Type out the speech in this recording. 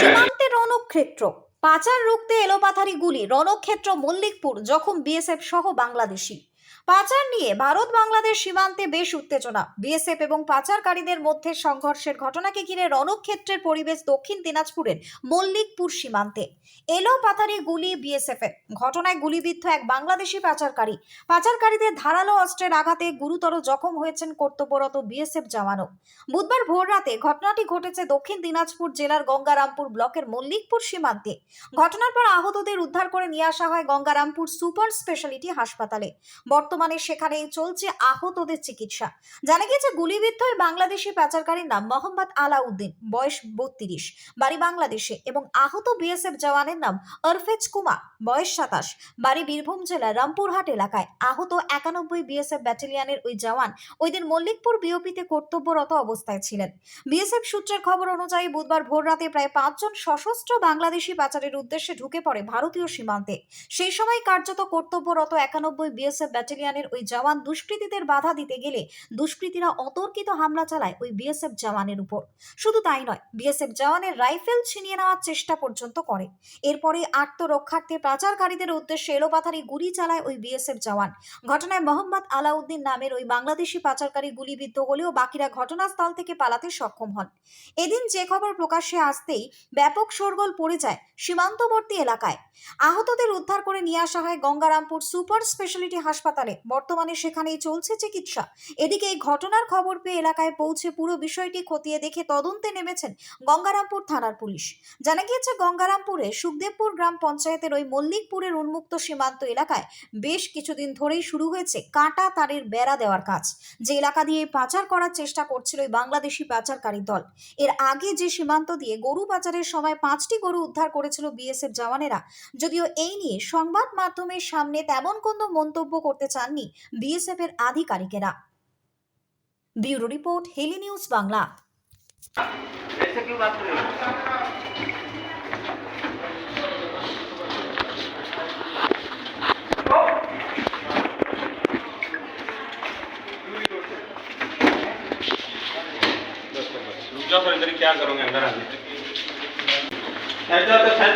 সীমান্তে রণক্ষেত্র। পাচার রুখতে এলোপাথারি গুলি রণক্ষেত্র মল্লিকপুর জখম বিএসএফ সহ বাংলাদেশি। পাচার নিয়ে ভারত বাংলাদেশ সীমান্তে বেশ উত্তেজনা। বিএসএফ এবং পাচারকারীদের মধ্যে সংঘর্ষের ঘটনাকে ঘিরে রণক্ষেত্রের পরিবেশ দক্ষিণ দিনাজপুরের মল্লিকপুর সীমান্তে। এলো পাথারি গুলি বিএসএফ এর। ঘটনায় গুলিবিদ্ধ এক বাংলাদেশি পাচারকারী। পাচারকারীদের ধারালো অস্ত্রের আঘাতে গুরুতর জখম হয়েছেন কর্তব্যরত বিএসএফ জওয়ানও। বুধবার ভোররাতে ঘটনাটি ঘটেছে দক্ষিণ দিনাজপুর জেলার গঙ্গারামপুর ব্লকের মল্লিকপুর সীমান্তে। ঘটনার পর আহতদের উদ্ধার করে নিয়ে আসা হয় গঙ্গারামপুর সুপার স্পেশালিটি হাসপাতালে। বর্তমানে সেখানেই চলছে আহতদের চিকিৎসা। জানা গিয়েছে, গুলিবিদ্ধ ওই বাংলাদেশি পাচারকারীর নাম মোহাম্মদ আলাউদ্দিন, বয়স বত্রিশ, বাড়ি বাংলাদেশে এবং আহত বিএসএফ জওয়ানের নাম অরফেজ কুমার, বয়স সাতাশ, বাড়ি বীরভূম জেলার রামপুরহাট এলাকায়। আহত একানব্বই বিএসএফ ব্যাটালিয়নের ওই জওয়ান ওই দিন মল্লিকপুর বিওপিতে কর্তব্যরত অবস্থায় ছিলেন। বিএসএফ সূত্রের খবর অনুযায়ী বুধবার ভোররাতে প্রায় পাঁচজন সশস্ত্র বাংলাদেশি পাচারের উদ্দেশ্যে ঢুকে পড়ে ভারতীয় সীমান্তে। সেই সময় কার্যত কর্তব্যরত একানব্বই বিএসএফ ব্যাটালিয়নের ওই জওয়ান দুষ্কৃতীদের বাধা দিতে গেলে দুষ্কৃতীরা অতর্কিত হামলা চালায় ওই বিএসএফ জওয়ানের উপর। শুধু তাই নয়, বিএসএফ জওয়ানের রাইফেল ছিনিয়ে নেওয়ার চেষ্টা পর্যন্ত করে। এরপরে আত্মরক্ষার্থে পাচারকারীদের উদ্দেশ্যে এলোপাথারি গুলি চালায় ওই বিএসএফ জওয়ান। ঘটনায় মোহাম্মদ আলাউদ্দিন নামের ওই বাংলাদেশি পাচারকারী গুলিবিদ্ধ হলেও বাকিরা ঘটনাস্থল থেকে পালাতে সক্ষম হন। এদিন যে খবর প্রকাশ্যে আসতেই ব্যাপক শোরগোল পড়ে যায় সীমান্তবর্তী এলাকায়। আহতদের উদ্ধার করে নিয়ে আসা হয় গঙ্গারামপুর সুপার স্পেশালিটি হাসপাতালে। বর্তমানে সেখানেই চলছে চিকিৎসা। এদিকে এই ঘটনার খবর পেয়ে এলাকায় পৌঁছে পুরো বিষয়টি খতিয়ে দেখে তদন্তে নেমেছেন গঙ্গারামপুর থানার পুলিশ। জানা গিয়েছে, গঙ্গারামপুরে সুখদেবপুর গ্রাম পঞ্চায়েতের ওই মল্লিকপুরের উন্মুক্ত সীমান্ত এলাকায় বেশ কিছুদিন ধরেই শুরু হয়েছে কাঁটা তারের বেড়া দেওয়ার কাজ। যে এলাকা দিয়ে পাচার করার চেষ্টা করছিল ওই বাংলাদেশি পাচারকারী দল। এর আগে যে সীমান্ত দিয়ে গরু পাচারের সময় পাঁচটি গরু উদ্ধার করেছিল বিএসএফ জওয়ানেরা, যদিও এই নিয়ে সংবাদ মাধ্যমের সামনে তেমন কোনো মন্তব্য করতে চাননি বিএসএফ এর আধিকারিকেরা ব্যুরো রিপোর্ট হেলি নিউজ বাংলা ऐसे क्यों बात कर रहे हो रुक जाओ थोड़ी देर क्या करोगे अंदर आने साइड जाओ तो साइड